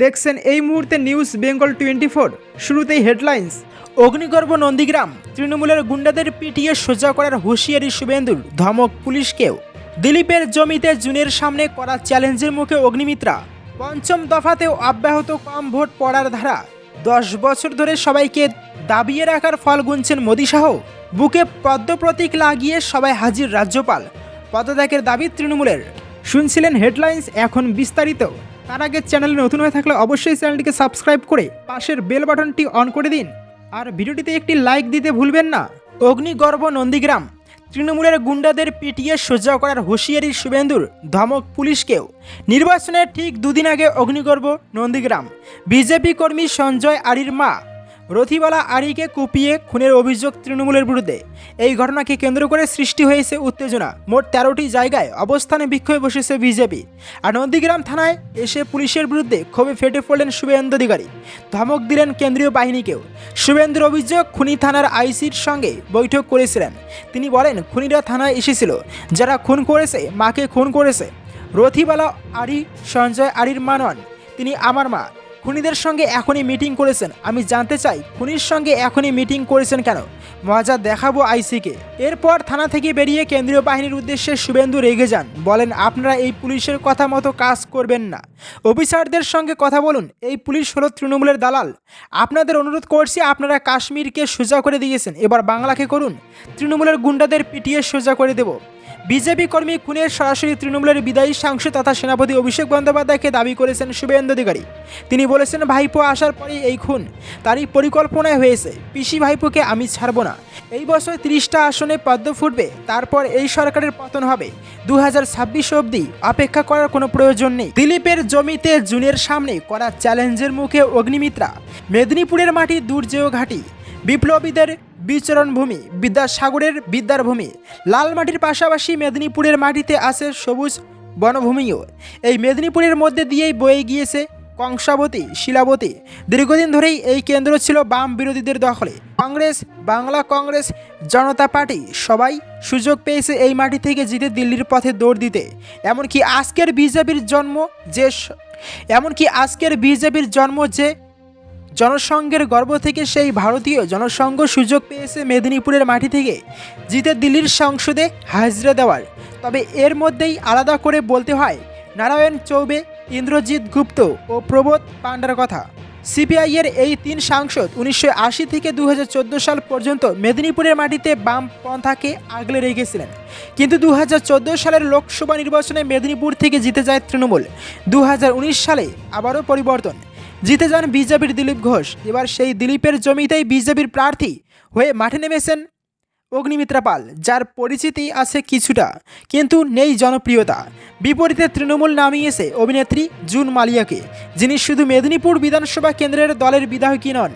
দেখছেন এই মুহূর্তে নিউজ বেঙ্গল টোয়েন্টি ফোর শুরুতেই হেডলাইন্স অগ্নিগর্ভ নন্দীগ্রাম, তৃণমূলের গুন্ডাদের পিটিয়ে সোজা করার হুঁশিয়ারি শুভেন্দুর, ধমক পুলিশকেও। দিলীপের জমিতে জুনের সামনে করা চ্যালেঞ্জের মুখে অগ্নিমিত্রা, পঞ্চম দফাতেও অব্যাহত কম ভোট পড়ার ধারা। দশ বছর ধরে সবাইকে দাবিয়ে রাখার ফল গুনছেন মোদী বুকে পদ্ম প্রতীক লাগিয়ে সবাই হাজির রাজ্যপাল। পদত্যাগের দাবি তৃণমূলের। শুনছিলেন হেডলাইন্স এখন বিস্তারিত। তার আগে চ্যানেলে নতুন হয়ে থাকলে অবশ্যই চ্যানেলটিকে সাবস্ক্রাইব করে পাশের বেল বাটনটি অন করে দিন। আর ভিডিওটিতে একটি লাইক দিতে ভুলবেন না। অগ্নিগর্ভ নন্দীগ্রাম, তৃণমূলের গুন্ডাদের পিটিয়ে সজ্জা করার হুঁশিয়ারি শুভেন্দুর ধমক পুলিশকেও। নির্বাচনের ঠিক দুদিন আগে অগ্নিগর্ভ নন্দীগ্রাম, বিজেপি কর্মী সঞ্জয় আরির মা রথিবালা আরিকে কুপিয়ে খুনের অভিযোগ তৃণমূলের বিরুদ্ধে। এই ঘটনাকে কেন্দ্র করে সৃষ্টি হয়েছে উত্তেজনা। মোট তেরোটি জায়গায় অবস্থানে বিক্ষোভে বসেছে বিজেপি। আর নন্দীগ্রাম থানায় এসে পুলিশের বিরুদ্ধে ক্ষোভে ফেটে পড়লেন শুভেন্দু অধিকারী। ধমক দিলেন কেন্দ্রীয় বাহিনীকেও। শুভেন্দুর অভিযোগ খুনি থানার আইসির সঙ্গে বৈঠক করেছিলেন। তিনি বলেন, খুনিরা থানায় এসেছিল। যারা খুন করেছে, মাকে খুন করেছে। রথিবালা আরি, সঞ্জয় আরির মানন তিনি আমার মা। খুনিদের সঙ্গে এখনই মিটিং করেছেন। আমি জানতে চাই, খুনির সঙ্গে এখনই মিটিং করেছেন কেন? মজা দেখাবো আইসিকে। এরপর থানা থেকে বেরিয়ে কেন্দ্রীয় বাহিনীর উদ্দেশ্যে শুভেন্দু রেগে যান। বলেন, আপনারা এই পুলিশের কথা মতো কাজ করবেন না। অফিসারদের সঙ্গে কথা বলুন। এই পুলিশ হলো তৃণমূলের দালাল। আপনাদের অনুরোধ করছি, আপনারা কাশ্মীরকে সোজা করে দিয়েছেন। এবার বাংলাকে করুন। তৃণমূলের গুন্ডাদের পিটিয়ে সোজা করে দেব। বিজেপি কর্মী খুনের সরাসরি তৃণমূলের বিদায়ী সাংসদ তথা সেনাপতি অভিষেক বন্দ্যোপাধ্যায়কে দাবি করেছেন শুভেন্দু অধিকারী। তিনি বলেছেন, ভাইপো আসার পরেই এই খুন। তারই পরিকল্পনায় হয়েছে। পিসি ভাইপোকে আমি ছাড়ব না। এই বছর তিরিশটা আসনে পদ্ম ফুটবে। তারপর এই সরকারের পতন হবে। দু হাজার ছাব্বিশ অবধি অপেক্ষা করার কোনো প্রয়োজন নেই। দিলীপের জমিতে জুনের সামনে করা চ্যালেঞ্জের মুখে অগ্নিমিত্রা। মেদিনীপুরের মাটি দুর্জেয় ঘাঁটি। বিপ্লবীদের বিচরণ ভূমি বিদ্যাসাগরের বিদ্যার ভূমি লাল মাটির পাশাপাশি মেদিনীপুরের মাটিতে আছে সবুজ বনভূমিও। এই মেদিনীপুরের মধ্যে দিয়েই বয়ে গিয়েছে কংসাবতী, শিলাবতী। দীর্ঘদিন ধরেই এই কেন্দ্র ছিল বাম বিরোধীদের দখলে। কংগ্রেস, বাংলা কংগ্রেস, জনতা পার্টি সবাই সুযোগ পেয়েছে এই মাটি থেকে জিতে দিল্লির পথে দৌড় দিতে। এমনকি আজকের বিজেপির জন্ম যে এমনকি আজকের বিজেপির জন্ম যে জনসংঘের গর্ব থেকে সেই ভারতীয় জনসংঘ সুযোগ পেয়েছে মেদিনীপুরের মাটি থেকে, জিতে দিল্লির সংসদে হাজরা দেওয়ার। তবে এর মধ্যেই আলাদা করে বলতে হয়, নারায়ণ চৌবে, ইন্দ্রজিৎ গুপ্ত ও প্রবোধ পাণ্ডার কথা। সিপিআইয়ের এই তিন সাংসদ উনিশশো আশি থেকে দু হাজার চোদ্দ সাল পর্যন্ত মেদিনীপুরের মাটিতে বাম পন্থাকে আগলে রেখেছিলেন। কিন্তু দু হাজার চোদ্দ সালের লোকসভা নির্বাচনে মেদিনীপুর থেকে জিতে যায় তৃণমূল। দু হাজার উনিশ সালে আবারও পরিবর্তন। জিতে যান বিজেপির দিলীপ ঘোষ। এবার সেই দিলীপের জমিতেই বিজেপির প্রার্থী হয়ে মাঠে নেমেছেন অগ্নিমিত্রা পাল, যার পরিচিতি আছে কিছুটা, কিন্তু নেই জনপ্রিয়তা। বিপরীতে তৃণমূল নামিয়েছে অভিনেত্রী জুন মালিয়াকে, যিনি শুধু মেদিনীপুর বিধানসভা কেন্দ্রের দলের বিধায়কই নন,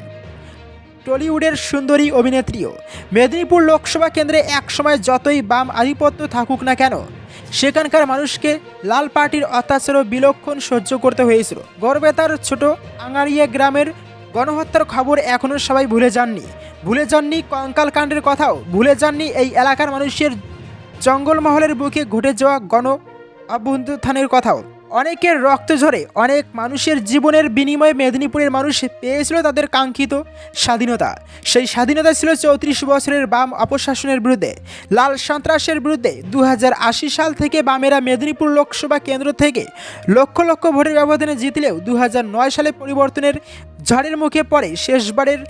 টলিউডের সুন্দরী অভিনেত্রীও। মেদিনীপুর লোকসভা কেন্দ্রে একসময় যতই বাম আধিপত্য থাকুক না কেন সেখানকার মানুষকে লাল পার্টির অত্যাচার ও বিলক্ষণ সহ্য করতে হয়েছিল। গড়বেতার ছোট আঙারিয়া গ্রামের গণহত্যার খবর এখনও সবাই ভুলে যাননি। ভুলে যাননি কঙ্কাল কাণ্ডের কথাও। ভুলে যাননি এই এলাকার মানুষের জঙ্গলমহলের বুকে ঘটে যাওয়া গণ অভ্যুত্থানের কথাও। অনেকের রক্ত ঝরে, অনেক মানুষের জীবনের বিনিময়ে মেদিনীপুরের মানুষ পেয়েছিল তাদের কাঙ্ক্ষিত স্বাধীনতা। সেই স্বাধীনতা ছিল চৌত্রিশ বছরের বাম অপশাসনের বিরুদ্ধে। লাল সন্ত্রাসের বিরুদ্ধে দু হাজার আশি সাল থেকে বামেরা মেদিনীপুর লোকসভা কেন্দ্র থেকে লক্ষ লক্ষ ভোটের ব্যবধানে জিতলেও দু হাজার নয় সালে পরিবর্তনের ঝড়ের মুখে পড়ে। শেষবারের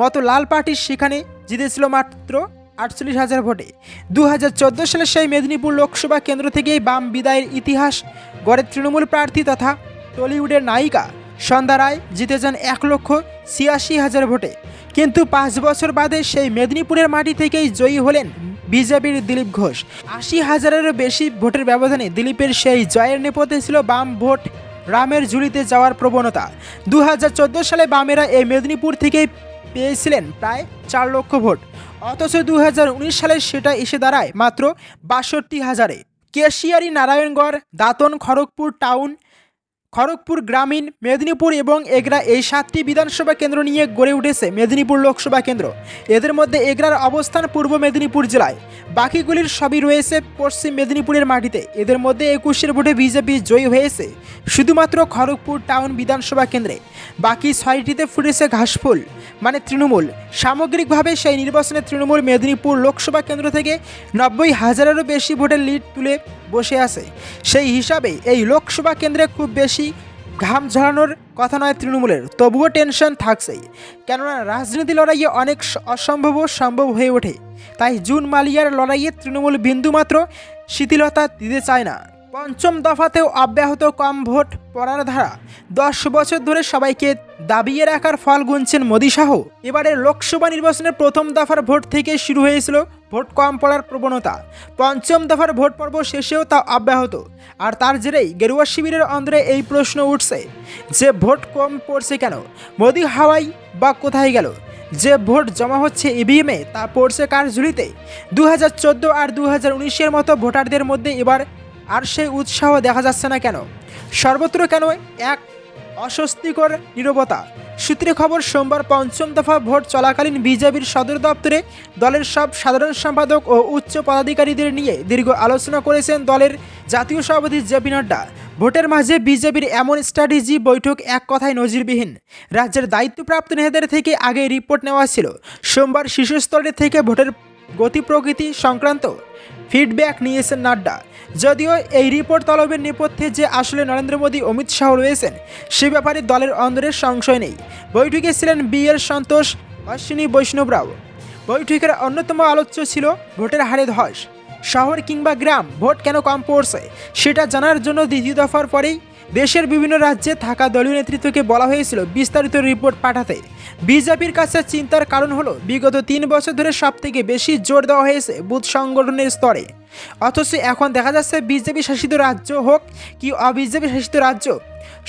মতো লাল পার্টি সেখানে জিতেছিল মাত্র আটচল্লিশ হাজার ভোটে। দু হাজার চোদ্দ সালে সেই মেদিনীপুর লোকসভা কেন্দ্র থেকেই বাম বিদায়ের ইতিহাস গড়ে তৃণমূল প্রার্থী তথা টলিউডের নায়িকা সন্ধ্যা রায় জিতে যান এক লক্ষ ছিয়াশি হাজার ভোটে। কিন্তু পাঁচ বছর বাদে সেই মেদিনীপুরের মাটি থেকেই জয়ী হলেন বিজেপির দিলীপ ঘোষ। আশি হাজারেরও বেশি ভোটের ব্যবধানে দিলীপের সেই জয়ের নেপথ্যে ছিল বাম ভোট রামের ঝুলিতে যাওয়ার প্রবণতা। দু হাজার চোদ্দ সালে বামেরা এই মেদিনীপুর থেকেই পেয়েছিলেন প্রায় চার লক্ষ ভোট। অথচ দু হাজার উনিশ সালে সেটা এসে দাঁড়ায় মাত্র বাষট্টি হাজারে। কেশিয়ারি নারায়ণগড়, দাতন খড়গপুর টাউন খড়গপুর গ্রামীণ, মেদিনীপুর এবং এগরা এই সাতটি বিধানসভা কেন্দ্র নিয়ে গড়ে উঠেছে মেদিনীপুর লোকসভা কেন্দ্র। এদের মধ্যে এগরার অবস্থান পূর্ব মেদিনীপুর জেলায়। বাকিগুলির সবই রয়েছে পশ্চিম মেদিনীপুরের মাটিতে। এদের মধ্যে একুশের ভোটে বিজেপি জয়ী হয়েছে। শুধুমাত্র খড়গপুর টাউন বিধানসভা কেন্দ্রে। বাকি ছয়টিতে ফুটেছে ঘাসফুল মানে তৃণমূল। সামগ্রিকভাবে সেই নির্বাচনে তৃণমূল মেদিনীপুর লোকসভা কেন্দ্র থেকে নব্বই হাজারেরও বেশি ভোটের লিড তুলে বসে আছে। সেই হিসাবে এই লোকসভা কেন্দ্রে খুব বেশি ঘাম ঝরানোর কথা নয় তৃণমূলের। তবুও টেনশন থাকছেই। কেননা রাজনীতি লড়াইয়ে অনেক অসম্ভব সম্ভব হয়ে ওঠে। তাই জুন মালিয়ার লড়াইয়ে তৃণমূল বিন্দুমাত্র শিথিলতা দিতে চায় না। পঞ্চম দফাতেও অব্যাহত কম ভোট পড়ার ধারা। দশ বছর ধরে সবাইকে দাবিয়ে রাখার ফল গুনছেন মোদী শাহ। এবারের লোকসভা নির্বাচনের প্রথম দফার ভোট থেকে শুরু হয়েছিল ভোট কম পড়ার প্রবণতা। পঞ্চম দফার ভোট পর্ব শেষেও তা অব্যাহত। আর তার জেরেই গেরুয়া শিবিরের অন্দরে এই প্রশ্ন উঠছে, যে ভোট কম পড়ছে কেন? মোদী হাওয়াই বা কোথায় গেল? যে ভোট জমা হচ্ছে ইভিএমে তা পড়ছে কার ঝুলিতে? দু আর দু হাজার মতো ভোটারদের মধ্যে এবার আর সেই উৎসাহ দেখা যাচ্ছে না কেন? সর্বত্র কেন এক অস্বস্তিকর নীরবতা? সূত্রে খবর, সোমবার পঞ্চম দফা ভোট চলাকালীন বিজেপির সদর দপ্তরে দলের সব সাধারণ সম্পাদক ও উচ্চ পদাধিকারীদের নিয়ে দীর্ঘ আলোচনা করেছেন দলের জাতীয় সভাপতি জেপি নাড্ডা। ভোটের মাঝে বিজেপির এমন স্ট্র্যাটেজি বৈঠক এক কথায় নজিরবিহীন। রাজ্যের দায়িত্বপ্রাপ্ত নেতাদের থেকে আগে রিপোর্ট নেওয়া ছিল। সোমবার শিশু স্তরের থেকে ভোটের গতি প্রকৃতি সংক্রান্ত ফিডব্যাক নিয়েছেন নাড্ডা। যদিও এই রিপোর্ট তলবের নেপথ্যে যে আসলে নরেন্দ্র মোদী, অমিত শাহ রয়েছেন, সে ব্যাপারে দলের অন্দরের সংশয় নেই। বৈঠকে ছিলেন বি এর সন্তোষ অশ্বিনী বৈষ্ণবরাও বৈঠকের অন্যতম আলোচ্য ছিল ভোটের হারে ধস। শহর কিংবা গ্রাম, ভোট কেন কম পড়ছে, সেটা জানার জন্য দ্বিতীয় দফার পরেই দেশের বিভিন্ন রাজ্যে থাকা দলীয় নেতৃত্বকে বলা হয়েছিল বিস্তারিত রিপোর্ট পাঠাতে। বিজেপির কাছে চিন্তার কারণ হলো, বিগত তিন বছর ধরে সব থেকে বেশি জোর দেওয়া হয়েছে বুথ সংগঠনের স্তরে। অথচ এখন দেখা যাচ্ছে বিজেপি শাসিত রাজ্য হোক কি অবিজেপি শাসিত রাজ্য,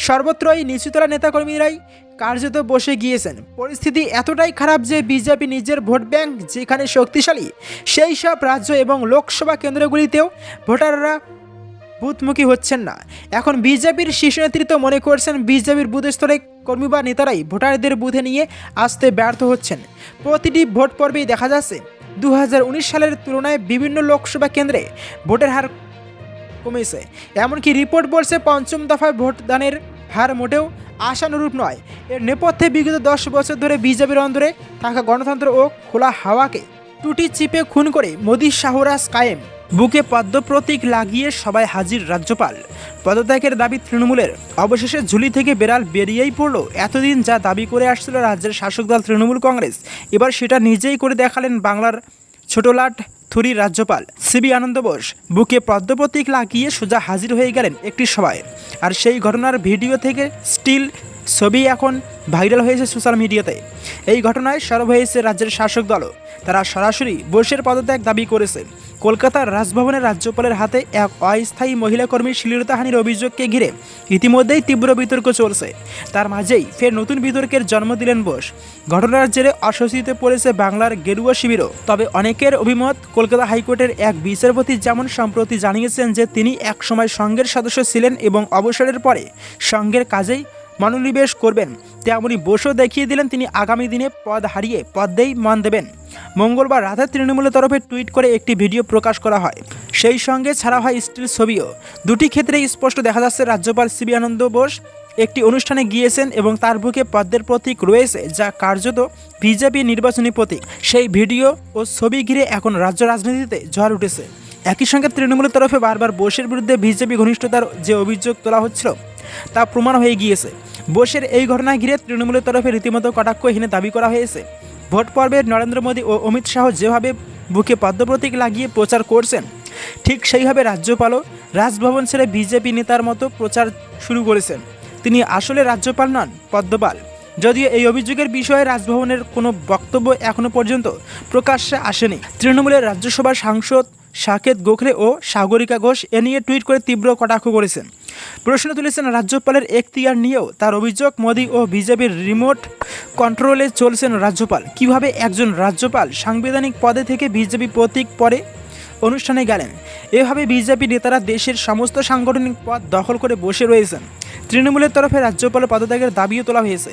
সর্বত্রই নিচুতলা নেতাকর্মীরাই কার্যত বসে গিয়েছেন। পরিস্থিতি এতটাই খারাপ যে বিজেপি নিজের ভোট ব্যাংক যেখানে শক্তিশালী, সেই সব রাজ্য এবং লোকসভা কেন্দ্রগুলিতেও ভোটাররা বুথমুখী হচ্ছেন না। এখন বিজেপির শীর্ষ নেতৃত্ব মনে করছেন বিজেপির বুথ স্তরে কর্মী বা নেতারাই ভোটারদের বুথে নিয়ে আসতে ব্যর্থ হচ্ছেন। প্রতিটি ভোট পর্বেই দেখা যাচ্ছে দু হাজার উনিশ সালের তুলনায় বিভিন্ন লোকসভা কেন্দ্রে ভোটের হার কমেছে। এমনকি রিপোর্ট বলছে পঞ্চম দফায় ভোটদানের হার মোটেও আশানুরূপ নয়। এর নেপথ্যে বিগত দশ বছর ধরে বিজেপির অন্দরে থাকা গণতন্ত্র ও খোলা হাওয়াকে টুটি চিপে খুন করে মোদী শাহরাজ কায়েম। বুকে পদ্ম প্রতীক লাগিয়ে সবাই হাজির রাজ্যপাল। পদত্যাগের দাবি তৃণমূলের। অবশেষে ঝুলি থেকে বেড়াল বেরিয়েই পড়ল। এতদিন যা দাবি করে আসছিল রাজ্যের শাসক দল তৃণমূল কংগ্রেস, এবার সেটা নিজেই করে দেখালেন বাংলার ছোটলাট থুরি রাজ্যপাল সিবি আনন্দ বোস। বুকে পদ্ম প্রতীক লাগিয়ে সোজা হাজির হয়ে গেলেন একটি সভায়। আর সেই ঘটনার ভিডিও থেকে স্টিল ছবি এখন ভাইরাল হয়েছে সোশ্যাল মিডিয়াতে। এই ঘটনায় সরব হয়েছে রাজ্যের শাসক দলও। তারা সরাসরি বোসের পদত্যাগ দাবি করেছে। কলকাতার রাজভবনের রাজ্যপালের হাতে এক অস্থায়ী মহিলা কর্মীর শ্লীলতাহানির অভিযোগকে ঘিরে ইতিমধ্যেই তীব্র বিতর্ক চলছে। তার মাঝেই ফের নতুন বিতর্কের জন্ম দিলেন বোস। ঘটনার জেরে অস্বস্তিতে পড়েছে বাংলার গেরুয়া শিবিরও। তবে অনেকের অভিমত, কলকাতা হাইকোর্টের এক বিচারপতি যেমন সম্প্রতি জানিয়েছেন যে তিনি একসময় সংঘের সদস্য ছিলেন এবং অবসরের পরে সংঘের কাজেই মনোনিবেশ করবেন। তেমনই বসেও দেখিয়ে দিলেন তিনি আগামী দিনে পদ হারিয়ে পদ্মেই মান দেবেন। মঙ্গলবার রাতে তৃণমূলের তরফে টুইট করে একটি ভিডিও প্রকাশ করা হয়। সেই সঙ্গে ছাড়া হয় স্টিল ছবিও। দুটি ক্ষেত্রেই স্পষ্ট দেখা যাচ্ছে রাজ্যপাল সিবি আনন্দ বোস একটি অনুষ্ঠানে গিয়েছেন এবং তার বুকে পদ্মের প্রতীক রয়েছে যা কার্যত বিজেপি নির্বাচনী প্রতীক। সেই ভিডিও ও ছবি ঘিরে এখন রাজ্য রাজনীতিতে ঝড় উঠেছে। একই সঙ্গে তৃণমূলের তরফে বারবার বোসের বিরুদ্ধে বিজেপি ঘনিষ্ঠতার যে অভিযোগ তোলা হচ্ছিল তা প্রমাণ হয়ে গিয়েছে। বোসের এই ঘটনা ঘিরে তৃণমূলের তরফে রীতিমতো কটাক্ষহীনে দাবি করা হয়েছে। ভোট পর্বে নরেন্দ্র মোদী ও অমিত শাহ যেভাবে বুকে পদ্মপ্রতীক লাগিয়ে প্রচার করছেন, ঠিক সেইভাবে রাজ্যপালও রাজভবন ছেড়ে বিজেপি নেতার মতো প্রচার শুরু করেছেন। তিনি আসলে রাজ্যপাল নন, পদ্মপাল। যদিও এই অভিযোগের বিষয়ে রাজভবনের কোনো বক্তব্য এখনও পর্যন্ত প্রকাশ্যে আসেনি। তৃণমূলের রাজ্যসভার সাংসদ সাকেত গোখলে ও সাগরিকা ঘোষ এ নিয়ে টুইট করে তীব্র কটাক্ষ করেছেন। প্রশ্ন তুলেছেন, রাজ্যপালের এখতিয়ার নিয়েও তার অভিযোগ, মোদী ও বিজেপির রিমোট কন্ট্রোলে চলছেন রাজ্যপাল। কীভাবে একজন রাজ্যপাল সাংবিধানিক পদে থেকে বিজেপি প্রতীক পরে অনুষ্ঠানে গেলেন? এভাবে বিজেপি নেতারা দেশের সমস্ত সাংগঠনিক পদ দখল করে বসে রয়েছেন। তৃণমূলের তরফে রাজ্যপালের পদত্যাগের দাবিও তোলা হয়েছে।